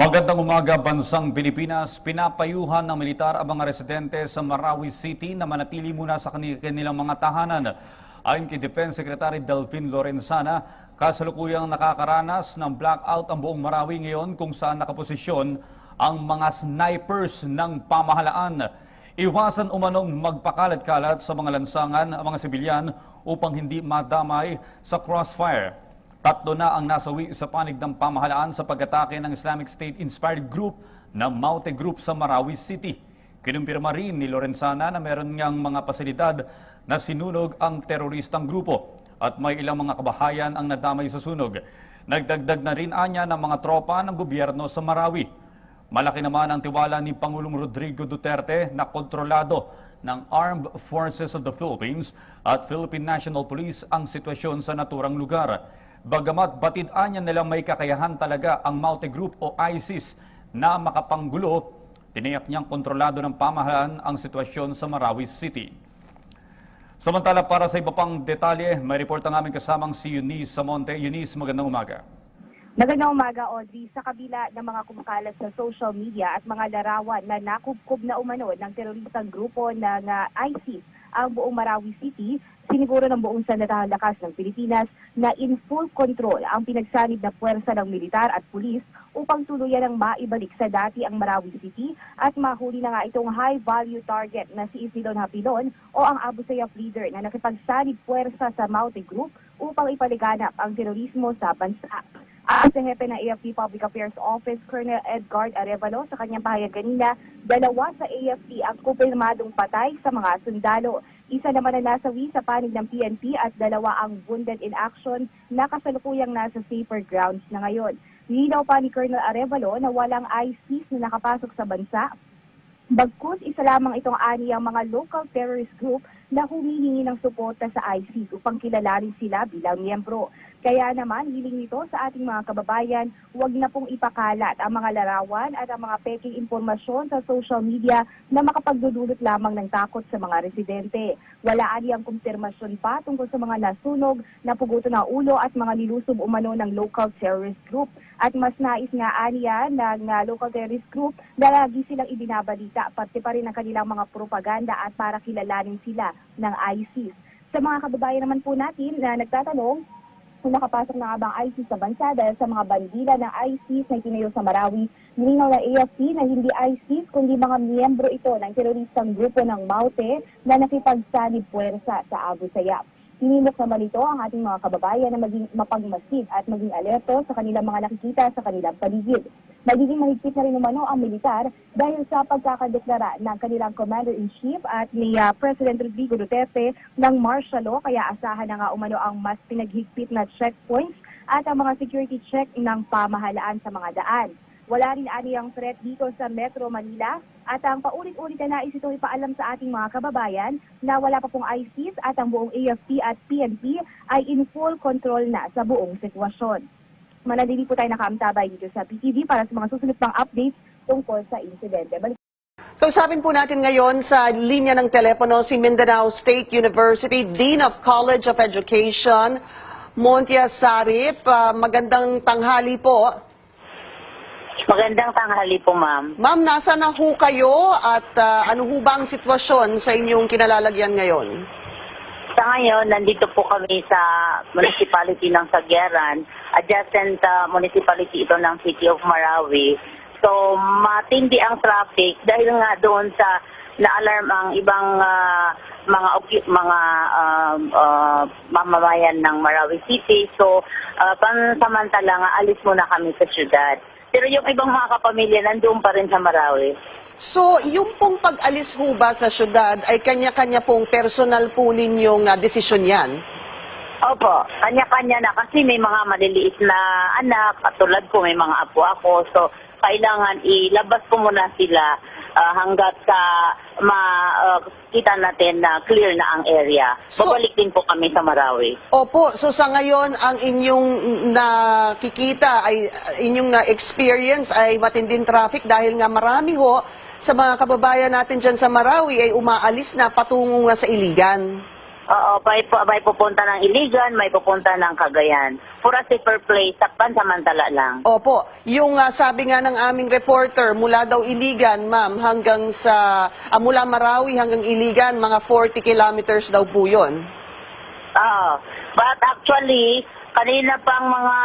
Magandang umaga, bansang Pilipinas. Pinapayuhan ng militar ang mga residente sa Marawi City na manatili muna sa kanil- kanilang mga tahanan. Ayon kay Defense Secretary Delphine Lorenzana, kasalukuyang nakakaranas ng blackout ang buong Marawi ngayon kung saan nakaposisyon ang mga snipers ng pamahalaan. Iwasan umanong magpakalat-kalat sa mga lansangan ang mga sibilyan upang hindi madamay sa crossfire. Tatlo na ang nasawi sa panig ng pamahalaan sa pag-atake ng Islamic State-inspired group na Maute Group sa Marawi City. Kinumpirma rin ni Lorenzana na meron niyang mga pasilidad na sinunog ang teroristang grupo at may ilang mga kabahayan ang nadamay sa sunog. Nagdagdag na rin anya ng mga tropa ng gobyerno sa Marawi. Malaki naman ang tiwala ni Pangulong Rodrigo Duterte na kontrolado ng Armed Forces of the Philippines at Philippine National Police ang sitwasyon sa naturang lugar. Bagamat batid anya nilang may kakayahan talaga ang Maute Group o ISIS na makapanggulo, tiniyak niyang kontrolado ng pamahalaan ang sitwasyon sa Marawi City. Samantala para sa iba pang detalye, may report ang aming kasamang si Eunice Samonte. Eunice, magandang umaga. Magandang umaga, Audrey. Sa kabila ng mga kumakalat sa social media at mga larawan na nakubkob na umano ng teroristang grupo ng uh, ISIS ang buong Marawi City, siniguro ng buong sandatahang lakas ng Pilipinas na in full control ang pinagsanib na puwersa ng militar at pulis upang tuluyan ang maibalik sa dati ang Marawi City at mahuli na nga itong high-value target na si Isidon Hapilon o ang Abu Sayyaf leader na nakipagsanib puwersa sa Maute Group upang ipaliganap ang terorismo sa bansa. Ayon sa hepe ng AFP Public Affairs Office, Colonel Edgard Arevalo, sa kanyang pahayag kanina, dalawa sa AFP ang kumpirmadong patay sa mga sundalo. Isa naman na nasawi sa panig ng PNP at dalawa ang wounded in action na kasalukuyang nasa safer grounds na ngayon. Nilinaw pa ni Colonel Arevalo na walang ISIS na nakapasok sa bansa Bagkus, isa lamang itong ani ang mga local terrorist group na humihingi ng suporta sa ISIS upang kilalanin sila bilang miyembro. Kaya naman, hiling nito sa ating mga kababayan, huwag na pong ipakalat ang mga larawan at ang mga peking impormasyon sa social media na makapagdudulot lamang ng takot sa mga residente. Wala ang kumpirmasyon pa tungkol sa mga nasunog, napuguto na ulo at mga nilusob umano ng local terrorist group. At mas nais nga aniya ng uh, local terrorist group na lagi silang ibinabalita, pati pa rin ang kanilang mga propaganda at para kilalanin sila ng ISIS. Sa mga kababayan naman po natin na nagtatanong, kung nakapasok na nga ISIS sa bansa dahil sa mga bandila ng ISIS na itinayo sa Marawi, nilinaw ng AFP na hindi ISIS kundi mga miyembro ito ng teroristang grupo ng Maute na nakipagsanib puwersa sa Abu Sayyaf. Hinimok naman ito ang ating mga kababayan na maging mapagmasid at maging alerto sa kanilang mga nakikita sa kanilang paligid. Magiging mahigpit na rin umano ang militar dahil sa pagkakadeklara ng kanilang Commander-in-Chief at ni ah, President Rodrigo Duterte ng martial law kaya asahan na nga umano ang mas pinaghigpit na checkpoints at ang mga security check ng pamahalaan sa mga daan. Wala rin ani ang threat dito sa Metro Manila at ang paulit-ulit na nais itong ipaalam sa ating mga kababayan na wala pa pong ISIS at ang buong AFP at PNP ay in full control na sa buong sitwasyon. Manatili po tayo nakaamtabay dito sa PTV para sa mga susunod pang updates tungkol sa insidente. Balik Kausapin po natin ngayon sa linya ng telepono si Mindanao State University Dean of College of Education, Montia Sarip. Ah, magandang tanghali po. Magandang tanghali po, ma'am. Ma'am, nasa na ho kayo at ah, ano ho ba ang sitwasyon sa inyong kinalalagyan ngayon? Sa ngayon, nandito po kami sa municipality ng Sagyaran, adjacent uh, municipality ito ng City of Marawi. So, matindi ang traffic dahil nga doon sa na-alarm ang ibang ah, mga mga um, ah, mamamayan ng Marawi City. So, uh, pansamantala nga, alis muna kami sa syudad. Pero yung ibang mga kapamilya nandoon pa rin sa Marawi. So, yung pong pag-alis ho ba sa syudad ay kanya-kanya pong personal po ninyong ah, desisyon yan? Opo, kanya-kanya na kasi may mga maliliit na anak, katulad ko may mga apo ako. So, kailangan ilabas ko muna sila ah, hanggat sa makita natin na clear na ang area. So- Babalik din po kami sa Marawi. Opo, so sa ngayon ang inyong nakikita ay inyong na-experience ay matinding traffic dahil nga marami ho sa mga kababayan natin dyan sa Marawi ay umaalis na patungo nga sa Iligan. Oo, may, may pupunta ng Iligan, may pupunta ng Cagayan. For a safer place, sa pansamantala lang. Opo, yung ah, sabi nga ng aming reporter, mula daw Iligan, ma'am, hanggang sa, ah, mula Marawi hanggang Iligan, mga 40 kilometers daw po yun. Oo. But actually, kanina pang mga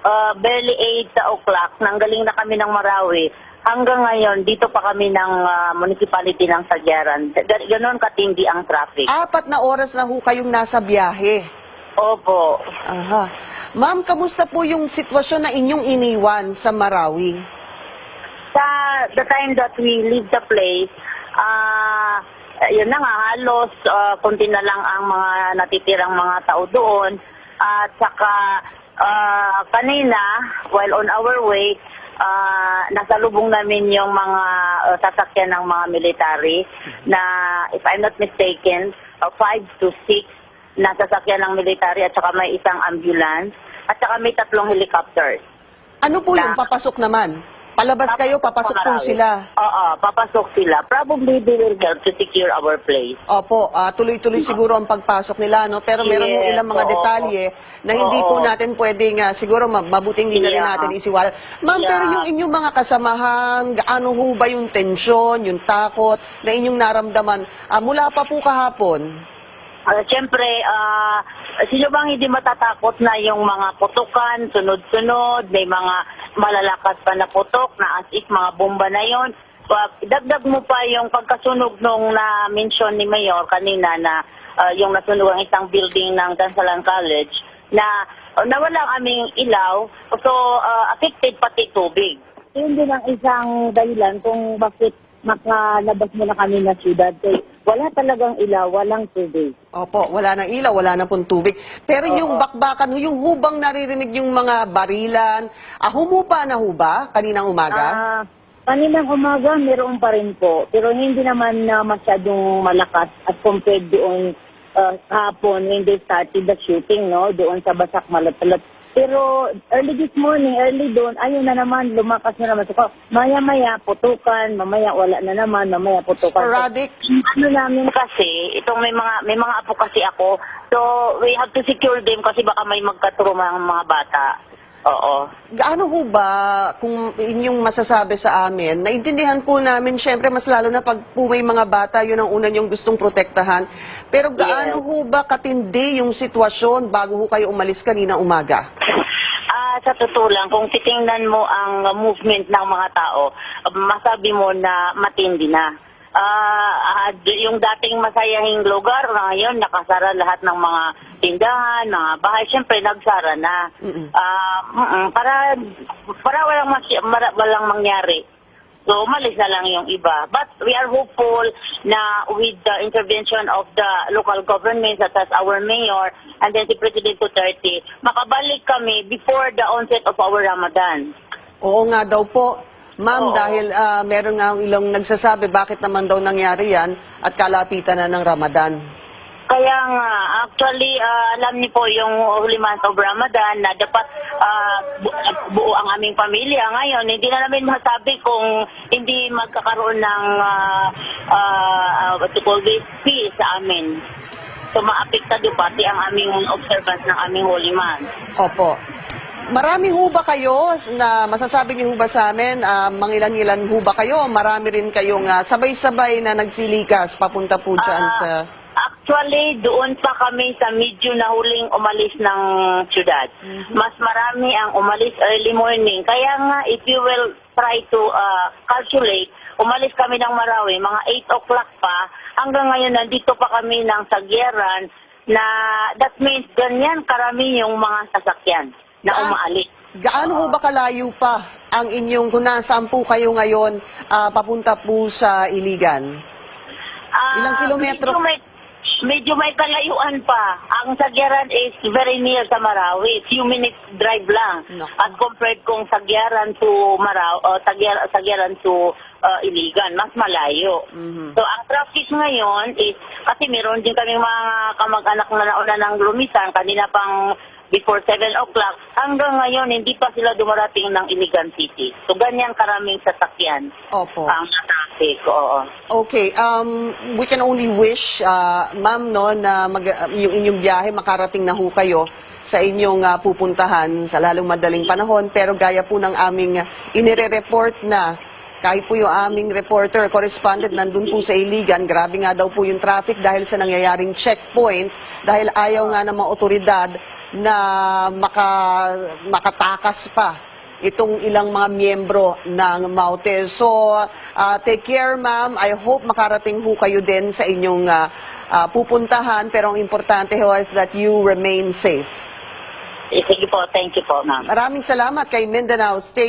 uh, barely 8 o'clock, nanggaling na kami ng Marawi. Hanggang ngayon, dito pa kami ng uh, municipality ng Sagyaran. Ga- Ganon katindi ang traffic. Apat na oras na ho kayong nasa biyahe. Opo. Aha. Ma'am, kamusta po yung sitwasyon na inyong iniwan sa Marawi? Sa the time that we leave the place, ah yun na nga, halos ah, konti na lang ang mga natitirang mga tao doon. At saka ah, kanina, while on our way, ah, nasalubong namin yung mga ah, sasakyan ng mga military na, if I'm not mistaken, 5 to 6 na sasakyan ng military at saka may isang ambulance at saka may tatlong helicopters. Ano po yung Na- papasok naman? Palabas kayo, papasok po sila. Oo, papasok sila. Probably they will help to secure our place. Opo, ah, tuloy-tuloy siguro ang pagpasok nila, no? Pero meron mo Yes, ilang mga oo. detalye na hindi po Oo. natin pwedeng, ah, siguro ma- mabuting hindi na rin Yeah. natin isiwala. Ma'am, Yeah. pero yung inyong mga kasamahan, gaano ho ba yung tensyon, yung takot na inyong naramdaman ah, mula pa po kahapon? Uh, Siyempre, ah, sino bang hindi matatakot na yung mga putukan, sunod-sunod, may mga malalakas pa na putok na as if mga bomba na yon. dagdag mo pa yung pagkasunog nung na-mention ni Mayor kanina na ah, yung nasunog ang isang building ng Dansalan College na uh, nawala aming ilaw, so ah, affected pati tubig. Yun din ang isang dahilan kung bakit makalabas mo na kami na syudad. Kaya wala talagang ilaw, walang tubig. Opo, wala nang ilaw, wala na pong tubig. Pero yung Oo. bakbakan, yung hubang naririnig yung mga barilan, ah, humupa na huba kaninang umaga? Ah, kaninang umaga, meron pa rin po. Pero hindi naman na masyadong malakas at compared doon uh, hapon when they started the shooting, no? Doon sa Basak Malatalat. Pero early this morning, early doon, ayun na naman, lumakas na naman. So, maya-maya, putukan, mamaya wala na naman, mamaya putukan. Sporadic? Ano namin kasi, itong may mga may mga apo kasi ako, so we have to secure them kasi baka may magkatruma ang mga bata. Oo. Gaano ho ba, kung inyong masasabi sa amin, naintindihan po namin, syempre mas lalo na pag po may mga bata, yun ang una niyong gustong protektahan. Pero gaano Yes. ho ba katindi yung sitwasyon bago ho kayo umalis kanina umaga? Ah, sa totoo lang, kung titingnan mo ang movement ng mga tao, masabi mo na matindi na. Ah, ah, d- yung dating masayahing lugar ngayon nakasara lahat ng mga tindahan, mga bahay, syempre nagsara na. Mm-mm. Ah, mm-mm, para para walang masy- mara- walang mangyari. So, umalis na lang yung iba. But we are hopeful na with the intervention of the local government such as our mayor and then si President Duterte, makabalik kami before the onset of our Ramadan. Oo nga daw po. Ma'am, Oo. dahil ah, meron nga ilang nagsasabi bakit naman daw nangyari yan at kalapitan na ng Ramadan. Kaya nga, actually, ah, alam niyo po yung Holy Month of Ramadan na dapat ah, bu- buo ang aming pamilya. Ngayon, hindi na namin masabi kung hindi magkakaroon ng ah, ah, what you call this, peace sa amin. So, maapektado pati ang aming observance ng aming Holy Month. Opo. Marami ho ba kayo na masasabi niyo ho ba sa amin, ah, mangilan-ilan ho ba kayo? Marami rin kayong ah, sabay-sabay na nagsilikas papunta po dyan Ah, sa... Actually, doon pa kami sa medyo na huling umalis ng syudad. Mas marami ang umalis early morning. Kaya nga, if you will try to uh, calculate, umalis kami ng Marawi, mga 8 o'clock pa. Hanggang ngayon, nandito pa kami ng Sagyeran na that means ganyan karami yung mga sasakyan na Ah. umaalis. Gaano ho ba kalayo pa ang inyong, kung nasaan po kayo ngayon, ah, papunta po sa Iligan? Ah, Ilang kilometro? Medyo may, medyo may kalayuan pa. Ang Sagyaran is very near sa Marawi. Few minutes drive lang. Naku. As compared kung Sagyaran to Marawi, o Sagyaran, Sagyaran to uh, Iligan, mas malayo. Mhm. So, ang traffic ngayon is, kasi meron din kami mga kamag-anak na nauna ng lumisan, kanina pang before 7 o'clock, hanggang ngayon hindi pa sila dumarating ng Iligan City. So, ganyan karaming sasakyan Opo. ang nasa traffic. Oo. Okay, um, we can only wish, uh, ma'am, no, na mag, yung inyong biyahe makarating na ho kayo sa inyong uh, pupuntahan sa lalong madaling panahon. Pero gaya po ng aming uh, inire-report na kahit po yung aming reporter, correspondent, nandun po sa Iligan, grabe nga daw po yung traffic dahil sa nangyayaring checkpoint, dahil ayaw nga ng mga otoridad na maka, makatakas pa itong ilang mga miyembro ng MAUTE. So, uh, take care ma'am. I hope makarating ho kayo din sa inyong uh, uh, pupuntahan. Pero ang importante ho is that you remain safe. Eh, Sige po, thank you po, ma'am. Maraming salamat kay Mindanao State